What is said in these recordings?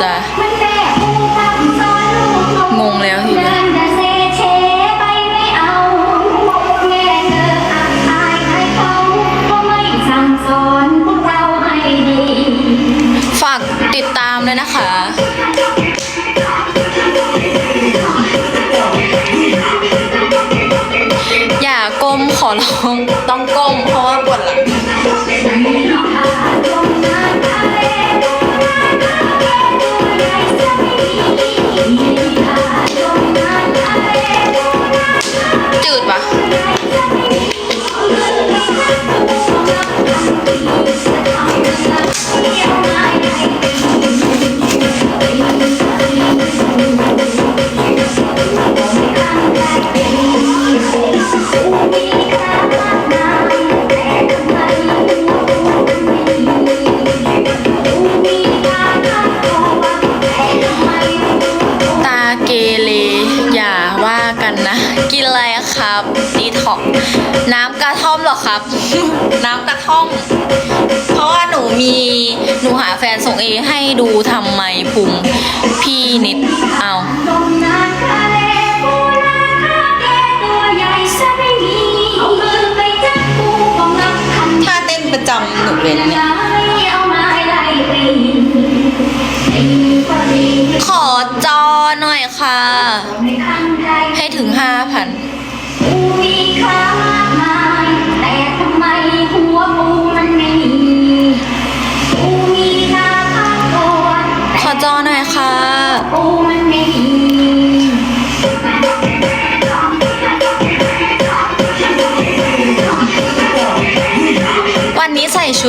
จ้ะงงแล้วทีเดียวฝากติดตามเลยนะคะอย่าก้มขอร้องต้องก้มเพราะว่าปวดหลัง จืด น้ำกระท่อม เพราะว่าหนูมีหนูหาแฟนส่งเอให้ดูทำไมพุงพี่นิดเอาถ้าเต้นประจำหนูเลยนะเนี่ยขอจอหน่อยค่ะ ให้ถึงห้าพัน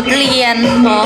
ชุดเรียนเหรอ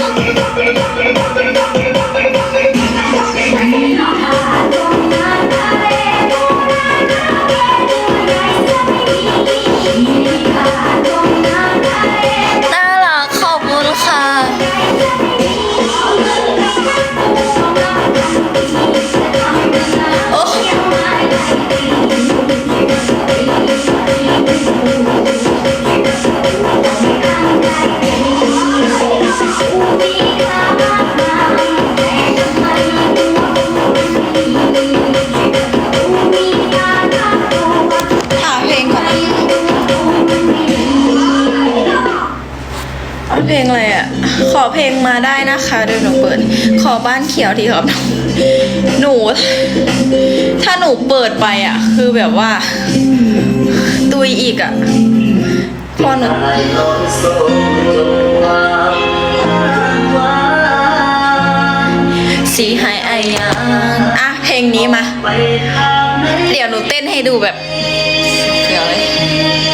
อเพลงมาได้นะคะเดี๋ยวหนูเปิด ขอบ้านเขียวทีครับ หนู ถ้าหนูเปิดไปอะ คือแบบว่า ตุยอีกอะพอหนูสีหายไอยังอะ เพลงนี้มา เดี๋ยวหนูเต้นให้ดูแบบเดี๋ยวเลย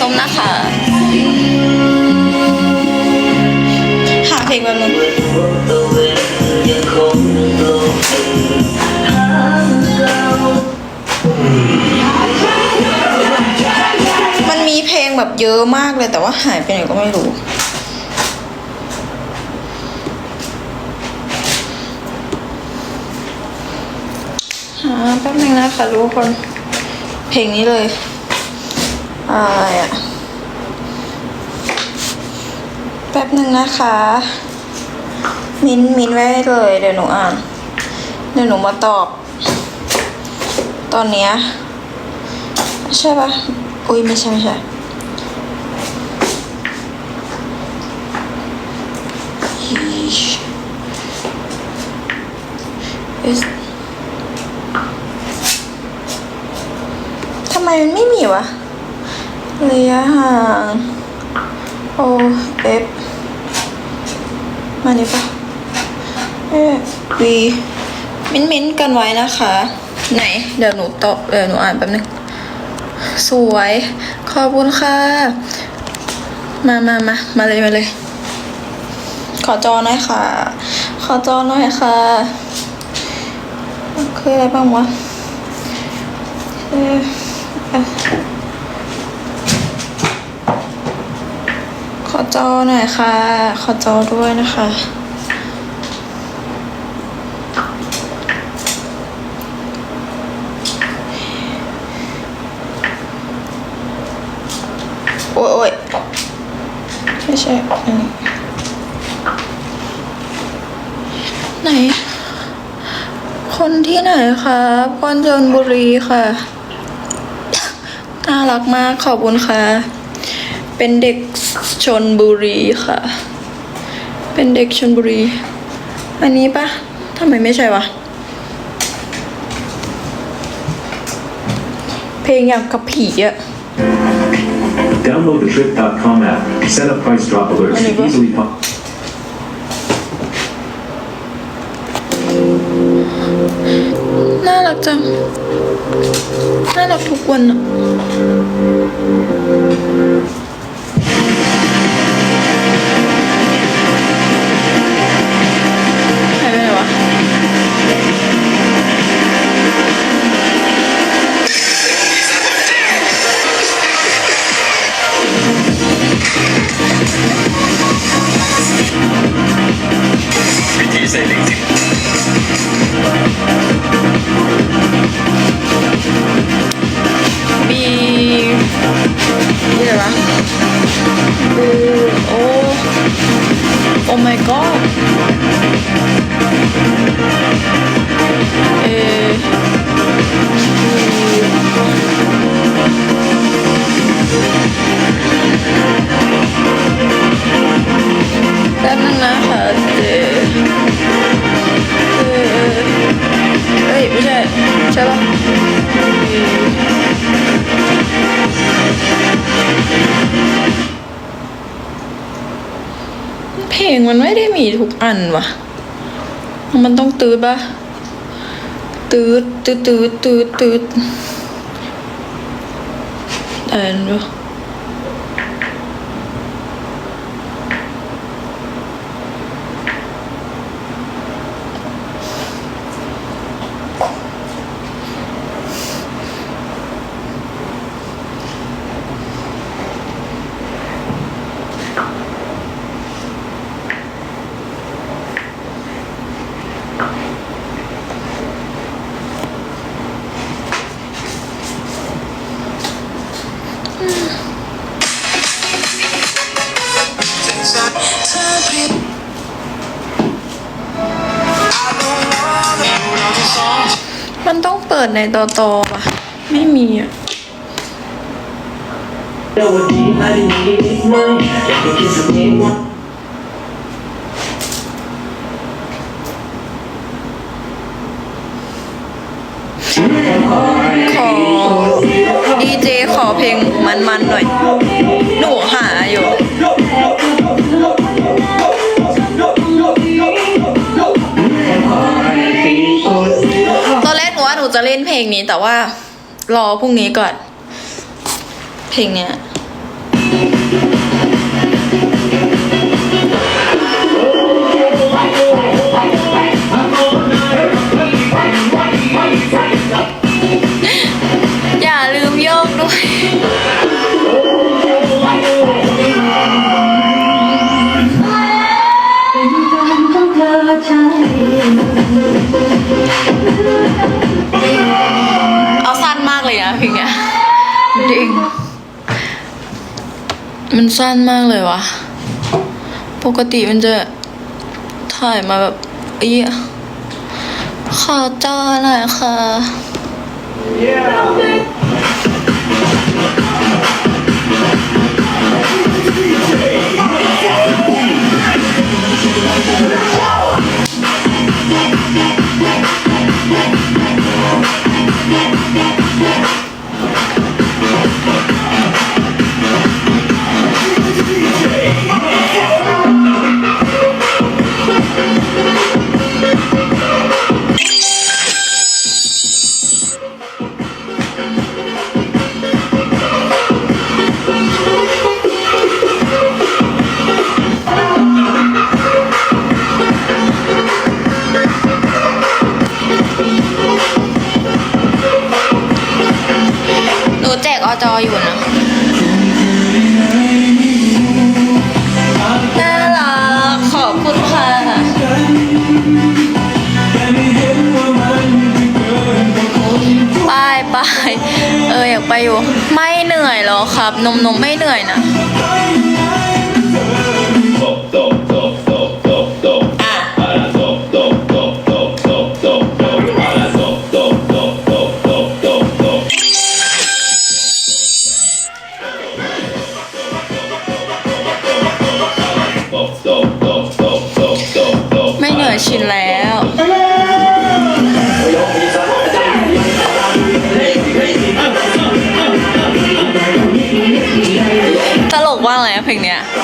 ส้มนะคะ หาเพลงแบบนึงมันมีเพลงแบบเยอะมากเลยแต่ว่าหายไปไหนก็ไม่รู้หาแป๊บนึงนะคะทุกคน เพลงนี้เลย อะไรอะแป๊บหนึ่งนะคะ มินมินไว้เลย เดี๋ยวหนูอ่าน เดี๋ยวหนูมาตอบ ตอนเนี้ยใช่ปะอุ้ยไม่ใช่ไม่ใช่ทำไมมันไม่มีวะ ระยะห่าง O F มานี่ปะเอ๊ะ V มิ้นมิ้นกันไว้นะคะ ไหน เดี๋ยวหนูตอบเดี๋ยวหนูอ่านแป๊บนึง สวย ขอบคุณค่ะ มามามามาเลยมาเลย ขอจอหน่อยค่ะ ขอจอหน่อยค่ะคืออะไรบ้างวะเอออะขอ จอหน่อยค่ะ ขอจอด้วยนะคะ โอ้ยโอ้ยไม่ใช่อันนี้ไหน คนที่ไหนครับคนชนบุรีค่ะ น่ารักมากขอบคุณค่ะ เป็นเด็กชนบุรีค่ะ เป็นเด็กชนบุรี อันนี้ปะทำไมไม่ใช่วะ เพลงอย่างกับผีอะ Download the Trip.com app. Set up price drop alerts Ano to ba? easily pop. น่ารักจัง น่ารักทุกวันอะ เพลงมันไม่ได้มีทุกอันวะมันต้องตืดปะตืดตืดตืดตืดตืดอะไรนะ มันต้องเปิดในตอตอปะไม่มีอะไม่มีนิดหน่อยอยากให้คิดสักนิดว่าขอดีเจขอเพลงมันๆหน่อย หนูหาอยู่ ล่นเพลงนี้แต่ว่า รอพรุ่งนี้ก่อน เพลงเนี้ย มันสั้นมากเลยวะ ปกติมันจะถ่ายมาแบบเอียขอจอหน่อยค่ะ อจออยู่นะน่ารักขอบคุณค่ะไปไปเอออยากไปอยู่ ไม่เหนื่อยหรอครับนมนมไม่เหนื่อยนะ ลยอะเพลงเนี้ย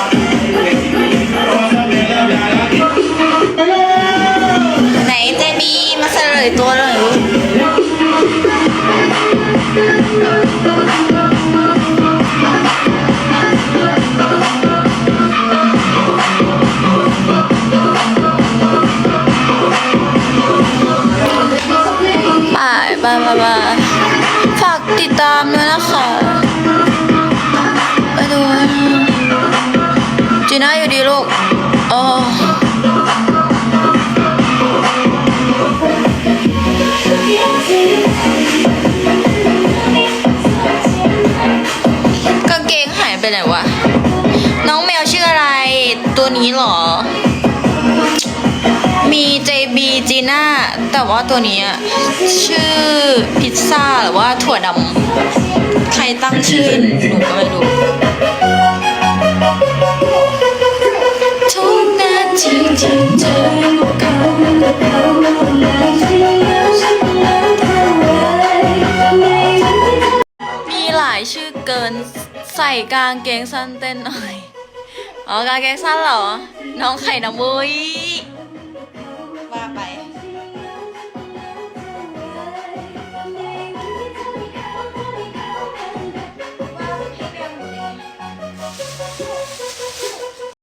ลูกโอ้กางเกงหายไปไหนวะ น้องแมวชื่ออะไร ตัวนี้หรอ มี JB จีน่า แต่ว่าตัวนี้ชื่อพิซซ่าหรือว่าถั่วดำ ใครตั้งชื่อหนูก็ไม่รู้ มีหลายชื่อเกินใส่กางเกงสั้นเต้นหน่อย อ๋อกางเกงสั้นเหรอ น้องไข่น้ำมุ้ยว่